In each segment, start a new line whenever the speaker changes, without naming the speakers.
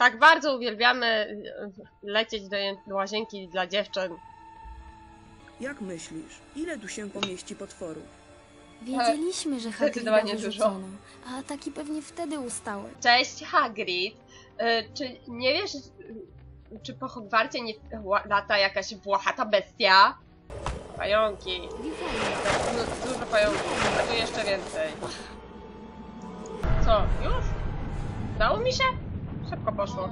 tak bardzo uwielbiamy e, lecieć do łazienki dla dziewczyn.
Jak myślisz, ile tu się pomieści potworu?
Wiedzieliśmy, że Hagriда
Zdecydowanie dużo.
wyrzucono, a ataki pewnie wtedy ustały.
Cześć Hagrid. E, Czy nie wiesz, czy po Hogwarcie nie lata jakaś włochata bestia? Pająki. Du- Dużo pająków, a tu jeszcze więcej. Co, już? Udało mi się? Szybko poszło.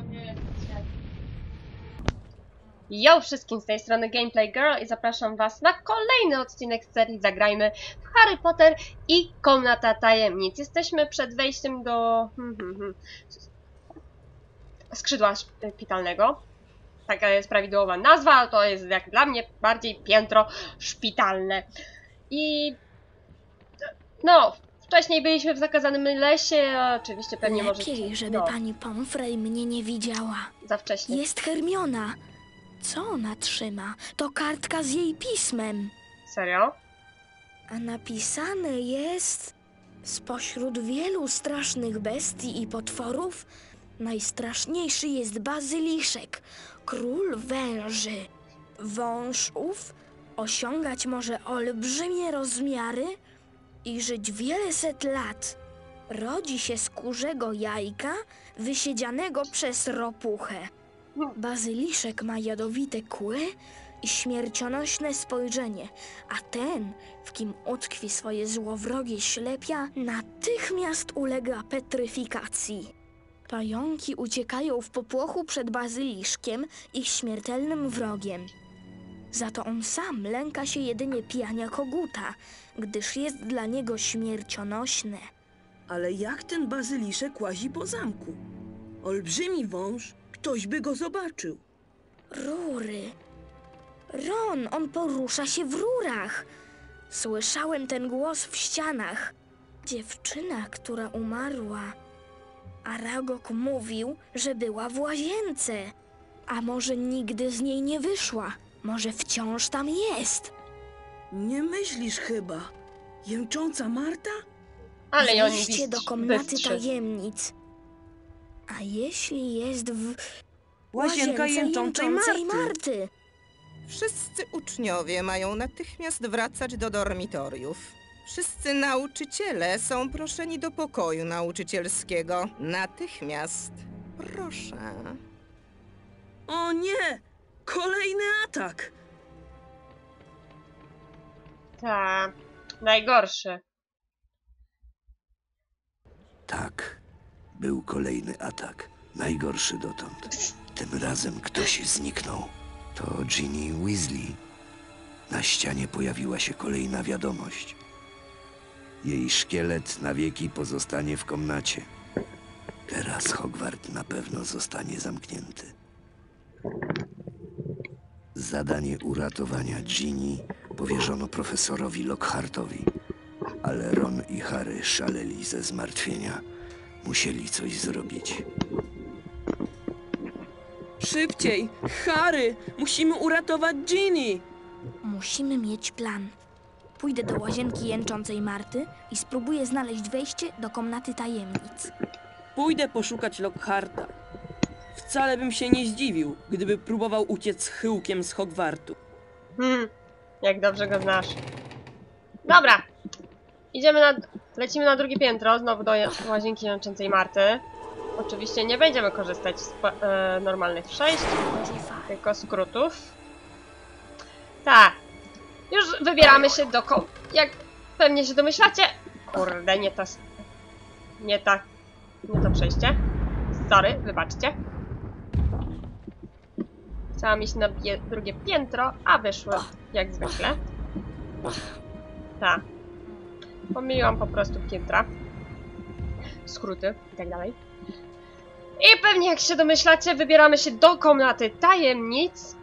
Yo wszystkim, z tej strony Gameplay Girl i zapraszam was na kolejny odcinek serii Zagrajmy w Harry Potter i Komnata Tajemnic. Jesteśmy przed wejściem do hmm, hmm, hmm, skrzydła szpitalnego. Taka jest prawidłowa nazwa, to jest jak dla mnie bardziej piętro szpitalne. I no, wcześniej byliśmy w zakazanym lesie, a oczywiście pewnie
Lepiej,
możecie...
żeby
no,
pani Pomfrey mnie nie widziała.
za wcześnie.
Jest Hermiona. Co ona trzyma? To kartka z jej pismem.
Serio?
A napisane jest... Spośród wielu strasznych bestii i potworów, najstraszniejszy jest bazyliszek, król węży. Wąż ów osiągać może olbrzymie rozmiary i żyć wiele set lat. Rodzi się z kurzego jajka wysiedzianego przez ropuchę. Bazyliszek ma jadowite kły i śmiercionośne spojrzenie, a ten, w kim utkwi swoje złowrogie ślepia, natychmiast ulega petryfikacji. Pająki uciekają w popłochu przed bazyliszkiem, ich śmiertelnym wrogiem. Za to on sam lęka się jedynie pijania koguta, gdyż jest dla niego śmiercionośne.
Ale jak ten bazyliszek łazi po zamku? Olbrzymi wąż, ktoś by go zobaczył.
Rury. Ron, on porusza się w rurach. Słyszałem ten głos w ścianach. Dziewczyna, która umarła. Aragog mówił, że była w łazience. A może nigdy z niej nie wyszła? Może wciąż tam jest?
Nie myślisz chyba? Jęcząca Marta?
Ale oni
Wejście do komnaty tajemnic. A jeśli jest w
Łazienka jęczącej Marty.
Marty?
Wszyscy uczniowie mają natychmiast wracać do dormitoriów. Wszyscy nauczyciele są proszeni do pokoju nauczycielskiego. Natychmiast. Proszę.
O nie! Kolejny atak!
Ta, najgorszy.
Tak, był kolejny atak. Najgorszy dotąd. Tym razem ktoś zniknął. To Ginny Weasley. Na ścianie pojawiła się kolejna wiadomość. Jej szkielet na wieki pozostanie w komnacie. Teraz Hogwart na pewno zostanie zamknięty. Zadanie uratowania Ginny powierzono profesorowi Lockhartowi, ale Ron i Harry szaleli ze zmartwienia. Musieli coś zrobić.
Szybciej! Harry! Musimy uratować Ginny!
Musimy mieć plan. Pójdę do łazienki jęczącej Marty i spróbuję znaleźć wejście do komnaty tajemnic.
Pójdę poszukać Lockharta. Wcale bym się nie zdziwił, gdyby próbował uciec chyłkiem z Hogwartu.
Hmm, jak dobrze go znasz. Dobra. Idziemy na... Lecimy na drugie piętro, znowu do łazienki jączącej Marty. Oczywiście nie będziemy korzystać z e, normalnych przejść, tylko skrótów. Tak. Już wybieramy się do ko... Jak pewnie się domyślacie... Kurde, nie ta... Nie ta... Nie to przejście. Sorry, wybaczcie. Chciałam iść na drugie piętro, a wyszło jak zwykle. Tak. Pomyliłam po prostu piętra. Skróty i tak dalej. I pewnie jak się domyślacie, wybieramy się do komnaty tajemnic.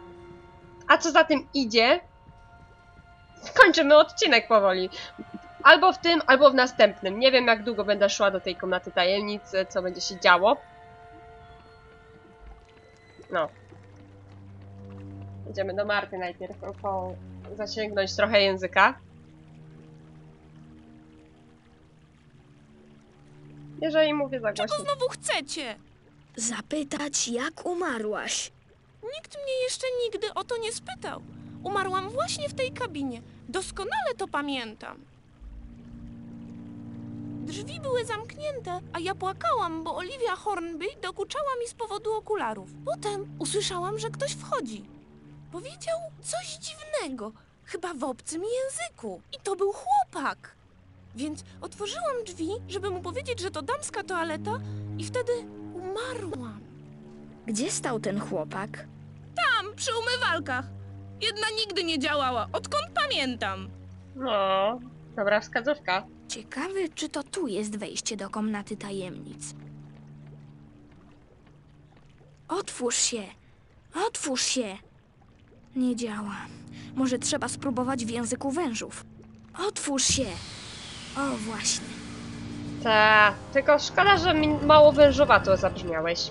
A co za tym idzie? Kończymy odcinek powoli. Albo w tym, albo w następnym. Nie wiem jak długo będę szła do tej komnaty tajemnic, co będzie się działo. No. Idziemy do Marty najpierw, po zasięgnąć trochę języka. Jeżeli mówię za
Czego
głośno.
znowu chcecie?
Zapytać, jak umarłaś.
Nikt mnie jeszcze nigdy o to nie spytał. Umarłam właśnie w tej kabinie. Doskonale to pamiętam. Drzwi były zamknięte, a ja płakałam, bo Olivia Hornby dokuczała mi z powodu okularów. Potem usłyszałam, że ktoś wchodzi. Powiedział coś dziwnego, chyba w obcym języku. I to był chłopak. Więc otworzyłam drzwi, żeby mu powiedzieć, że to damska toaleta i wtedy umarłam.
Gdzie stał ten chłopak?
Tam, przy umywalkach. Jedna nigdy nie działała, odkąd pamiętam.
No, dobra wskazówka.
Ciekawy, czy to tu jest wejście do komnaty tajemnic. Otwórz się! Otwórz się! Nie działa. Może trzeba spróbować w języku wężów. Otwórz się! O, właśnie.
Ta, tylko szkoda, że mi mało wężowato zabrzmiałeś.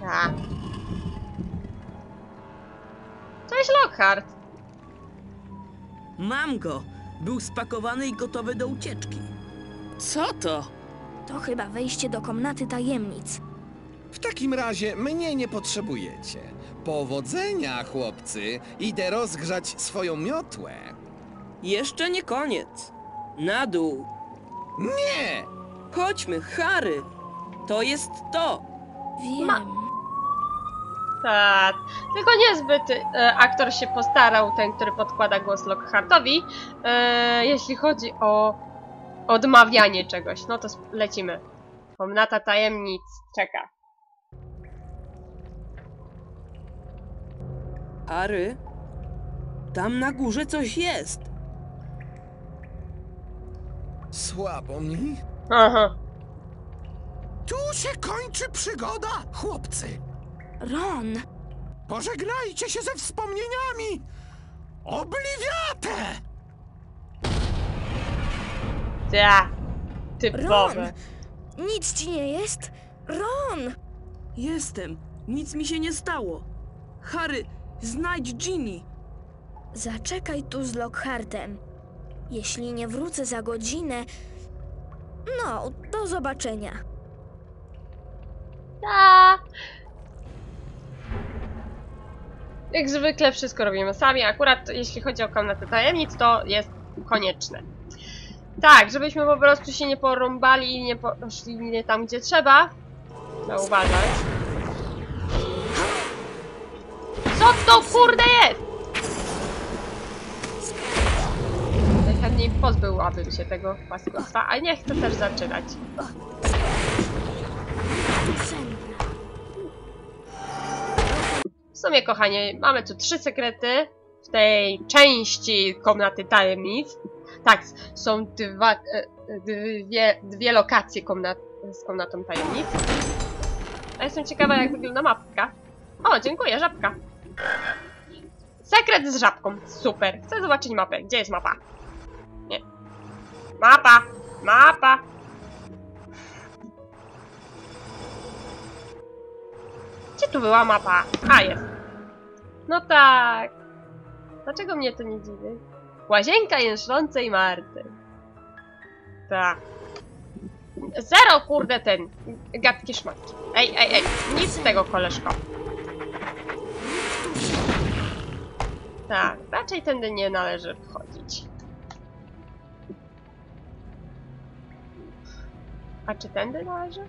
Ta. Cześć Lockhart.
Mam go! Był spakowany i gotowy do ucieczki. Co to?
To chyba wejście do komnaty tajemnic.
W takim razie mnie nie potrzebujecie. Powodzenia, chłopcy! Idę rozgrzać swoją miotłę.
Jeszcze nie koniec. Na dół.
Nie!
Chodźmy, Harry! To jest to!
Wiem.
Tak. Tylko niezbyt e, aktor się postarał, ten, który podkłada głos Lockhartowi, e, jeśli chodzi o odmawianie czegoś. No to sp- lecimy. Komnata tajemnic czeka.
Harry? Tam na górze coś jest.
Słabo mi?
Aha.
Tu się kończy przygoda, chłopcy.
Ron!
Pożegnajcie się ze wspomnieniami. Obliwiate!
Ta.
Ron!
Typowe.
Nic ci nie jest? Ron!
Jestem. Nic mi się nie stało. Harry, znajdź Ginny.
Zaczekaj tu z Lockhartem. Jeśli nie wrócę za godzinę... No, do zobaczenia.
Ta. Jak zwykle wszystko robimy sami, akurat jeśli chodzi o komnatę tajemnic, to jest konieczne. Tak, żebyśmy po prostu się nie porąbali i nie poszli nie tam, gdzie trzeba. Trzeba uważać. Co to kurde jest? Najchętniej pozbyłabym się tego paskudstwa, ale nie chcę też zaczynać. W sumie, kochanie, mamy tu trzy sekrety w tej części komnaty tajemnic. Tak, są dwa, e, dwie, dwie lokacje komnat, z komnatą tajemnic. A jestem ciekawa, jak wygląda mapka. O, dziękuję, żabka. Sekret z żabką. Super. Chcę zobaczyć mapę. Gdzie jest mapa? Nie. Mapa! Mapa! Gdzie tu była mapa? A, jest. No tak. Dlaczego mnie to nie dziwi? Łazienka jęczącej Marty. Tak. Zero, kurde, ten. Gadki szmatki. Ej, ej, ej. Nic z tego, koleżko. Tak, raczej tędy nie należy wchodzić. A czy tędy należy?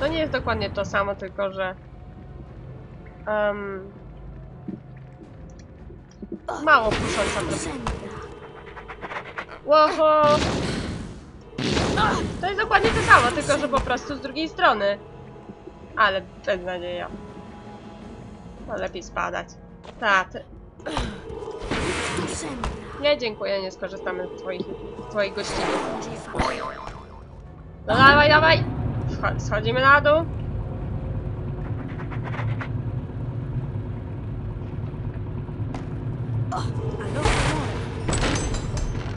To nie jest dokładnie to samo, tylko że... Um, mało kusząca droga. Łoho! To jest dokładnie to samo, tylko że po prostu z drugiej strony. Ale beznadzieja. No lepiej spadać. Tak. Nie, dziękuję, nie skorzystamy z twoich, twojej gościny. No dawaj, dawaj! Scho- Schodzimy na dół.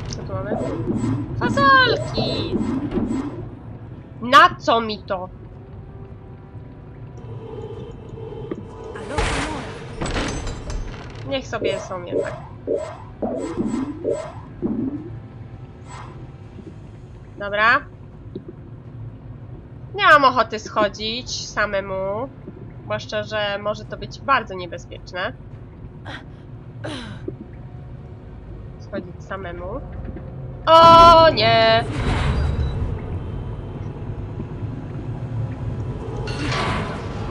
Co tu mamy? Fazolki! Na co mi to? Niech sobie są jednak. Dobra. Nie mam ochoty schodzić samemu. Zwłaszcza, że może to być bardzo niebezpieczne. Schodzić samemu. O nie!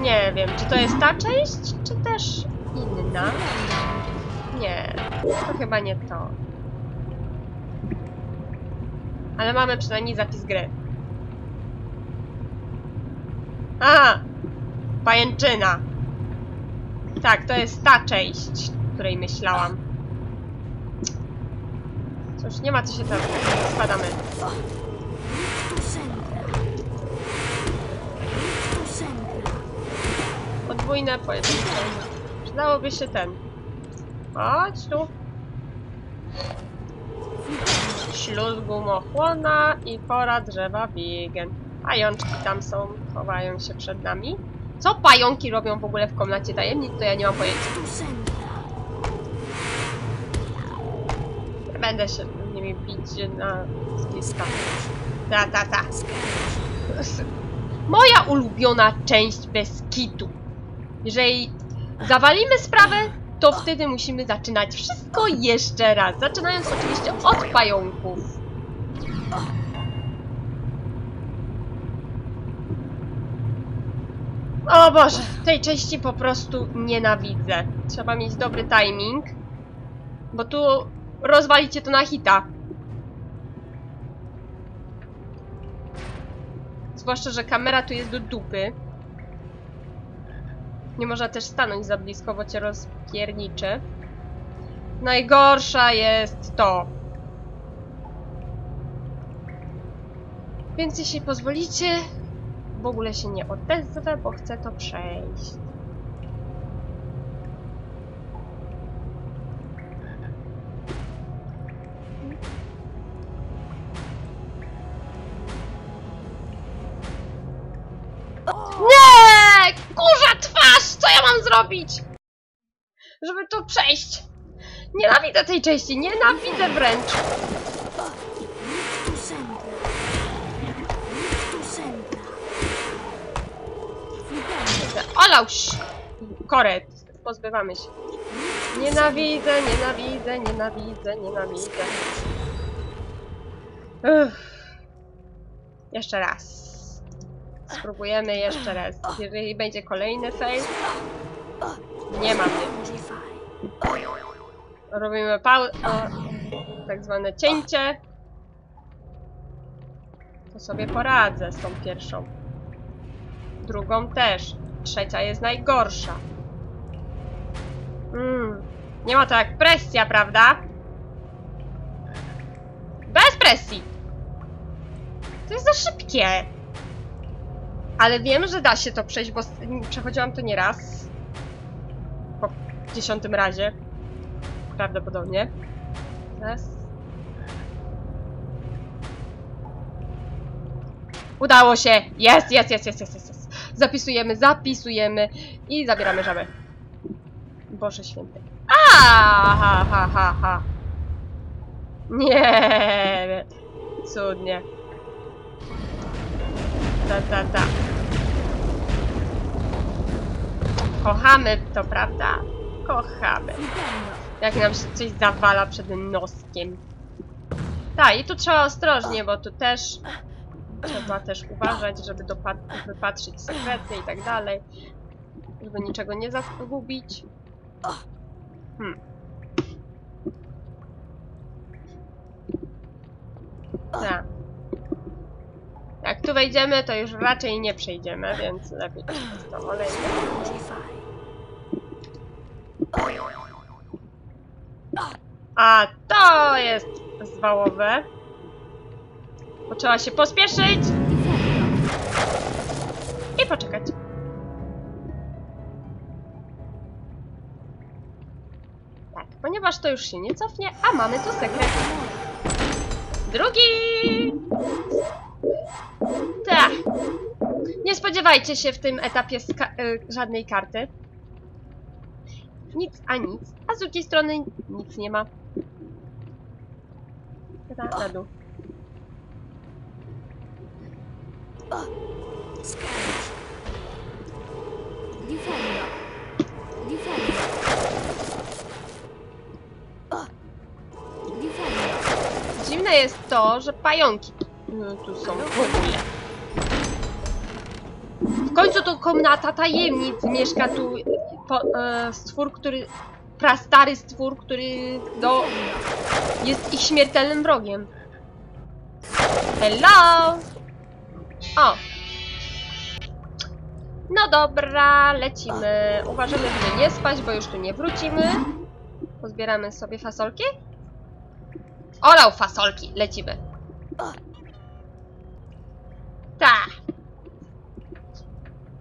Nie wiem, czy to jest ta część, czy też inna? Nie, to chyba nie to. Ale mamy przynajmniej zapis gry. A! Pajęczyna! Tak, to jest ta część, której myślałam. Cóż, nie ma co się tam... Spadamy. Podwójne pojedyncze. Przydałoby się ten. Chodź tu. Śluz gumochłona i pora drzewa biegen. Pajączki tam są, chowają się przed nami. Co pająki robią w ogóle w komnacie tajemnic, to ja nie mam pojęcia. Nie będę się z nimi bić na bliska. Ta, ta, ta. Moja ulubiona część bez kitu. Jeżeli zawalimy sprawę, to wtedy musimy zaczynać wszystko jeszcze raz. Zaczynając oczywiście od pająków. O Boże, tej części po prostu nienawidzę. Trzeba mieć dobry timing, bo tu rozwalicie to na hita. Zwłaszcza, że kamera tu jest do dupy. Nie można też stanąć za blisko, bo cię rozpierniczy. Najgorsza jest to. Więc jeśli pozwolicie, w ogóle się nie odezwę, bo chcę to przejść. Zrobić? Żeby to przejść. Nienawidzę tej części, nienawidzę wręcz.
Tu. Tu.
Olauś! Koret. Pozbywamy się. Nienawidzę, nienawidzę, nienawidzę, nienawidzę. Uff. Jeszcze raz. Spróbujemy jeszcze raz. Jeżeli będzie kolejny fail, nie ma mnie.
Będzie fajnie.
Robimy pauzę, tak zwane cięcie. To sobie poradzę z tą pierwszą. Drugą też. Trzecia jest najgorsza. Mm. Nie ma to jak presja, prawda? Bez presji! To jest za szybkie. Ale wiem, że da się to przejść, bo przechodziłam to nieraz. Dziesiątym razie. Prawdopodobnie. Raz. Udało się! Jest, jest, jest, jest, jest, jest, jest. Zapisujemy, zapisujemy i zabieramy żabę. Boże święty. A, ha, ha, ha, ha. Nie. Cudnie. Ta, ta, ta. Kochamy to, prawda? Kochamy. Jak nam się coś zawala przed noskiem. Tak, i tu trzeba ostrożnie, bo tu też trzeba też uważać, żeby wypatrzyć sekrety i tak dalej. Żeby niczego nie zagubić. Hmm. Tak. Jak tu wejdziemy, to już raczej nie przejdziemy, więc lepiej to olejmy. A to jest zwałowe. Bo trzeba się pospieszyć. I poczekać. Tak, ponieważ to już się nie cofnie, a mamy tu sekret. Drugi! Tak. Nie spodziewajcie się w tym etapie y, żadnej karty. Nic a nic, a z drugiej strony nic nie ma. Na, na dół. Dziwne jest to, że pająki tu są w ogóle. W końcu to komnata tajemnic. Mieszka tu po, e, stwór, który... Prastary stwór, który no, jest ich śmiertelnym wrogiem. Hello! O! No dobra, lecimy. Uważamy, żeby nie spać, bo już tu nie wrócimy. Pozbieramy sobie fasolki. Olał fasolki, lecimy. Tak.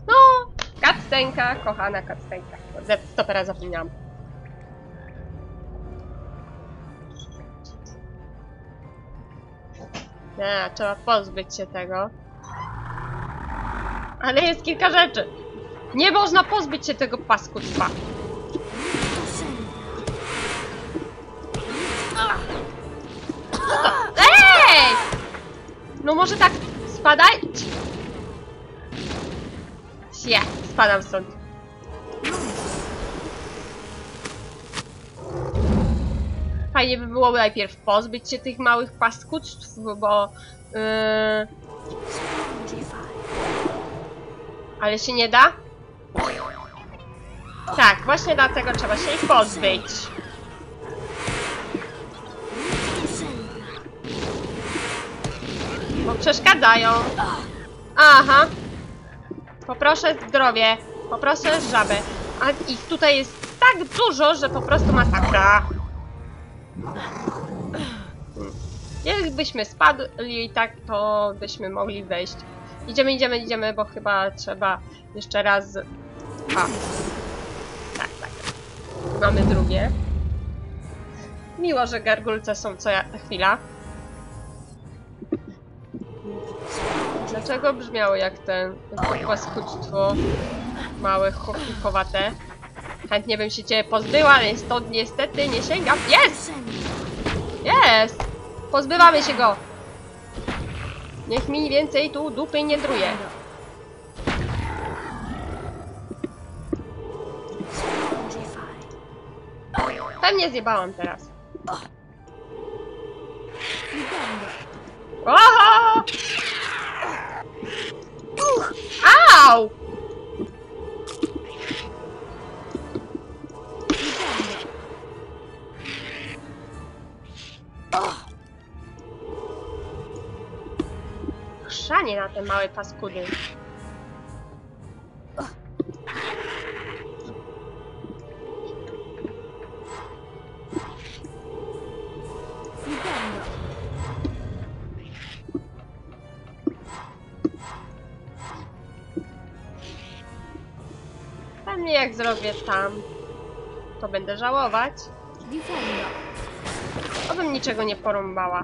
No, kactenka, kochana kactenka. Z stopera zapomniałam. Nie, trzeba pozbyć się tego. Ale jest kilka rzeczy. Nie można pozbyć się tego paskudstwa. Ej! No może tak spadaj? Sie, spadam stąd. Fajnie by było najpierw pozbyć się tych małych paskudstw, bo... Yy, ale się nie da? Tak, właśnie dlatego trzeba się ich pozbyć. Bo przeszkadzają. Aha. Poproszę zdrowie. Poproszę żabę. A ich tutaj jest tak dużo, że po prostu masakra. Jakbyśmy spadli tak, to byśmy mogli wejść. Idziemy, idziemy, idziemy, bo chyba trzeba jeszcze raz... A. Tak, tak. Mamy drugie. Miło, że gargulce są co ja... chwila. Dlaczego brzmiało jak ten jak to paskudztwo małe, chowate? Chętnie bym się ciebie pozbyła, ale stąd niestety nie sięgam. Jest! Jest! Pozbywamy się go! Niech mi więcej tu dupy nie druje. Pewnie zjebałam teraz. Oho! Au! Chrzanie na te małe paskudy. Pewnie jak zrobię tam, to będę żałować. Obym niczego nie porąbała.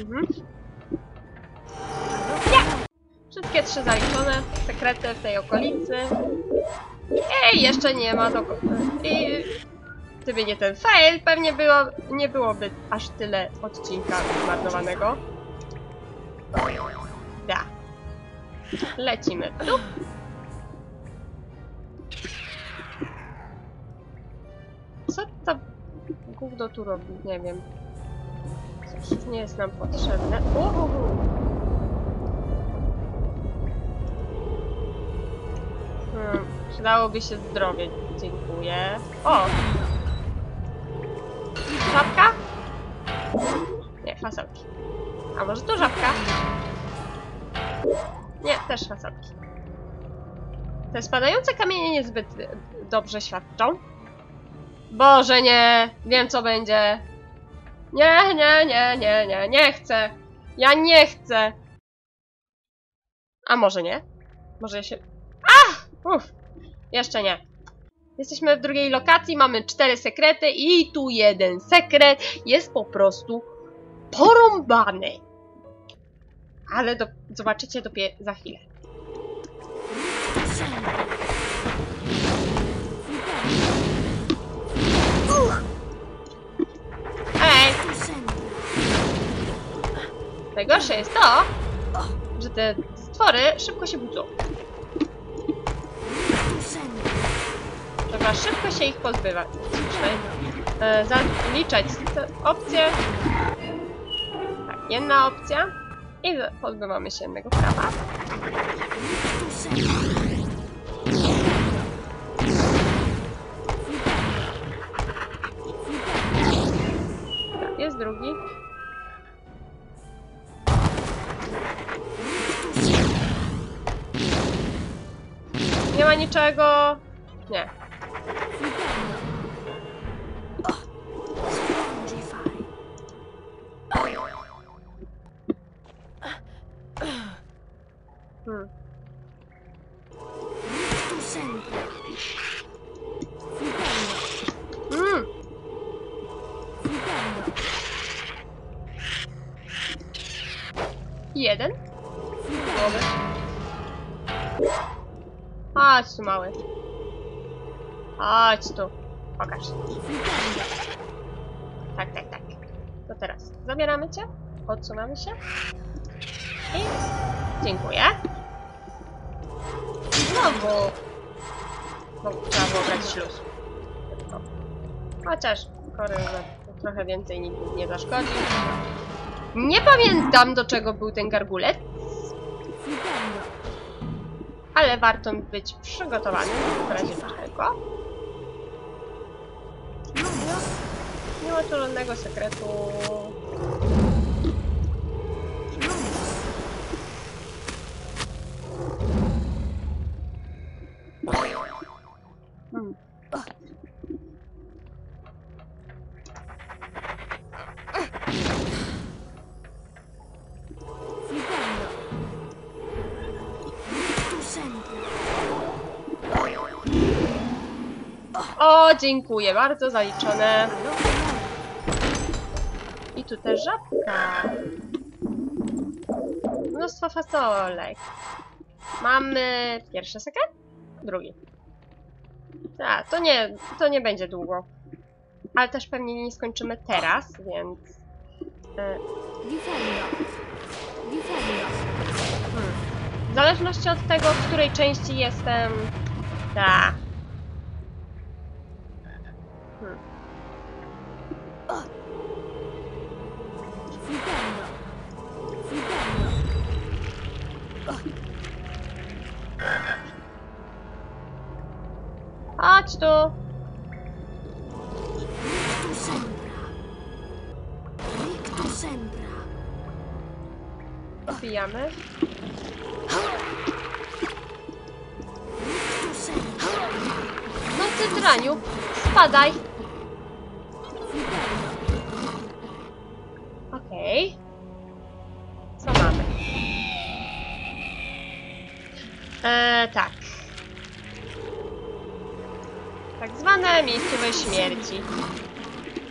Mhm. Nie! Wszystkie trzy zaliczone. Sekrety w tej okolicy. Ej, jeszcze nie ma do... I... Gdyby nie ten fail, pewnie było, nie byłoby aż tyle odcinka zmarnowanego. Lecimy. Co to gówno tu robi? Nie wiem. Coś nie jest nam potrzebne. Uhuhu. Hmm, przydałoby się zdrowie. Dziękuję. O! Żabka? Nie, fasolki. A może tu żabka? Nie, też fasolki. Te spadające kamienie niezbyt dobrze świadczą. Boże, nie! Wiem, co będzie. Nie, nie, nie, nie, nie, nie chcę. Ja nie chcę. A może nie? Może ja się... Ach! Uff! Jeszcze nie. Jesteśmy w drugiej lokacji, mamy cztery sekrety i tu jeden sekret jest po prostu porąbany ale do, zobaczycie dopiero za chwilę. Ej! Najgorsze jest to, że te stwory szybko się budzą. Trzeba szybko się ich pozbywać. E, zaliczać opcje. Tak, jedna opcja. I pozbywamy się jednego prawa. Tak, jest drugi. Nie ma niczego. Nie. Jeden? Głowy. Chodź tu, mały. Chodź tu. Pokaż. Tak, tak, tak. To teraz zabieramy cię, odsuwamy się i dziękuję. Znowu. No, trzeba było brać śluz. Chociaż koryzę trochę więcej nigdy nie zaszkodzi. Nie pamiętam do czego był ten gargulec. Ale warto być przygotowanym w razie czego. Nie ma tu żadnego sekretu. Dziękuję bardzo, zaliczone. I tu też żabka. Mnóstwo fasolek. Mamy pierwszy sekret? Drugi. Tak, to nie, to nie będzie długo. Ale też pewnie nie skończymy teraz, więc... Hmm. W zależności od tego, w której części jestem... Tak. Chodź tu! Wbijamy. No ty draniu, spadaj! Okej. Co mamy? Eee, tak. Zwane miejscowe śmierci.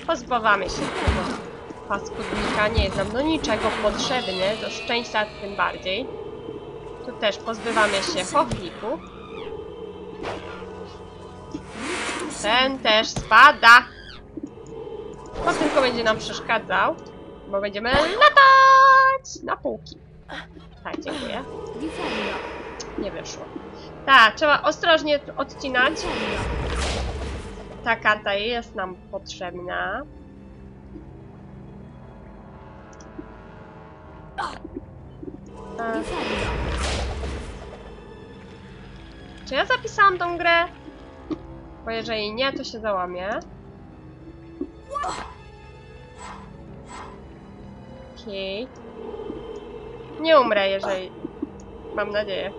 Pozbywamy się tego paskudnika, nie jest nam do niczego potrzebny, do szczęścia tym bardziej. Tu też pozbywamy się chochliku. Ten też spada. To tylko będzie nam przeszkadzał, bo będziemy latać na półki. Tak, dziękuję. Nie wyszło. Tak, trzeba ostrożnie odcinać. Ta karta jest nam potrzebna. Czy ja zapisałam tą grę? Bo jeżeli nie, to się załamię. Okej. Nie umrę, jeżeli... Mam nadzieję.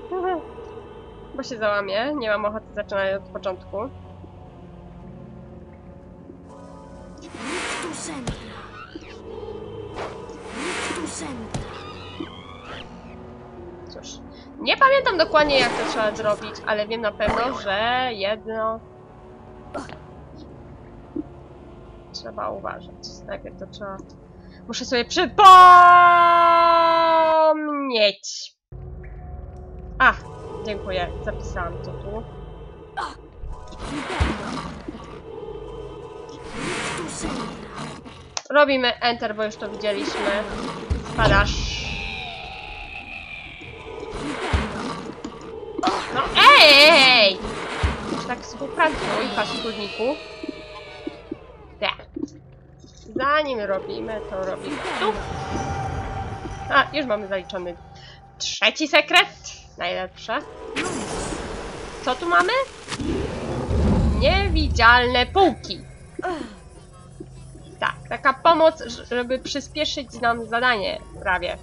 Bo się załamię. Nie mam ochoty zaczynać od początku. Cóż, nie pamiętam dokładnie jak to trzeba zrobić, ale wiem na pewno, że jedno... Trzeba uważać. Najpierw to trzeba... Muszę sobie przypomnieć. A, dziękuję. Zapisałam to tu. Robimy enter, bo już to widzieliśmy. Spadasz. No ej! Już tak współpracuj, paskudniku. Tak. Zanim robimy, to robimy tu. A, już mamy zaliczony trzeci sekret. Najlepsze. Co tu mamy? Niewidzialne półki. Tak, taka pomoc, żeby przyspieszyć nam zadanie prawie.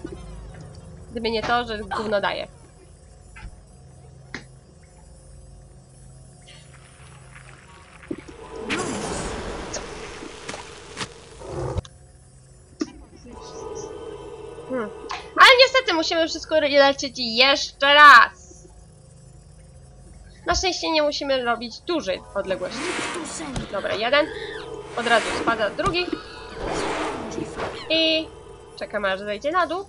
Gdyby nie to, że gówno daje. Hmm. Ale niestety musimy wszystko lecieć jeszcze raz. Na szczęście nie musimy robić dużej odległości. Dobra, jeden. Od razu spada drugi. I czekamy aż zejdzie na dół.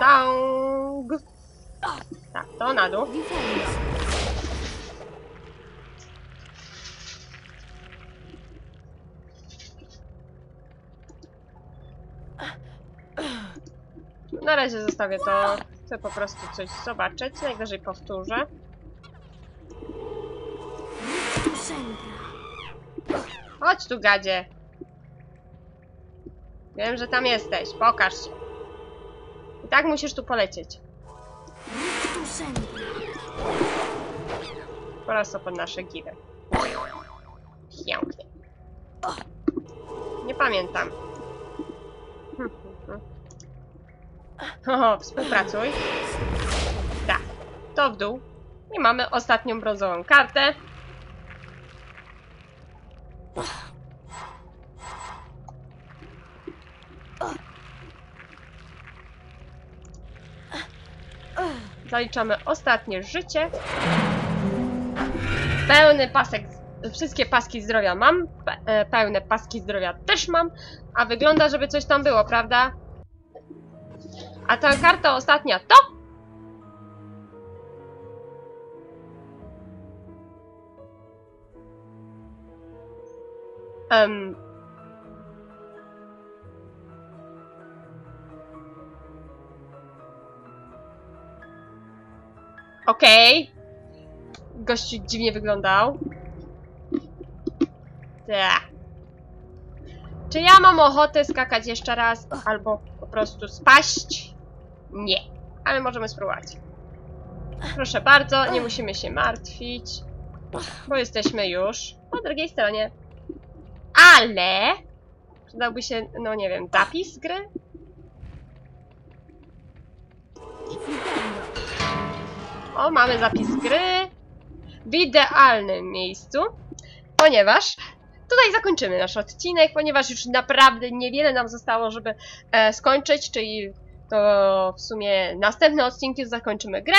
Dang. Tak, to na dół. Na razie zostawię to. Chcę po prostu coś zobaczyć. Najwyżej powtórzę. Chodź tu, gadzie. Wiem, że tam jesteś. Pokaż się. I tak musisz tu polecieć. Prosto pod nasze giry. Pięknie. Nie pamiętam. O, współpracuj. Tak. To w dół. I mamy ostatnią brązową kartę. Zaliczamy ostatnie życie. Pełny pasek, wszystkie paski zdrowia mam, pe e, pełne paski zdrowia też mam, a wygląda, żeby coś tam było, prawda? A ta karta ostatnia to? Um. Okej. Gościu dziwnie wyglądał. Tak. Czy ja mam ochotę skakać jeszcze raz, albo po prostu spaść? Nie. Ale możemy spróbować. Proszę bardzo, nie musimy się martwić, bo jesteśmy już po drugiej stronie. Ale przydałby się, no nie wiem, zapis gry? O, mamy zapis gry w idealnym miejscu, ponieważ tutaj zakończymy nasz odcinek, ponieważ już naprawdę niewiele nam zostało, żeby e, skończyć, czyli to w sumie następne odcinki zakończymy grę.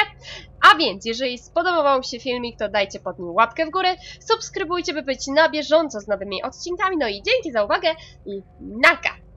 A więc, jeżeli spodobał Wam się filmik, to dajcie pod nim łapkę w górę, subskrybujcie, by być na bieżąco z nowymi odcinkami, no i dzięki za uwagę i naka!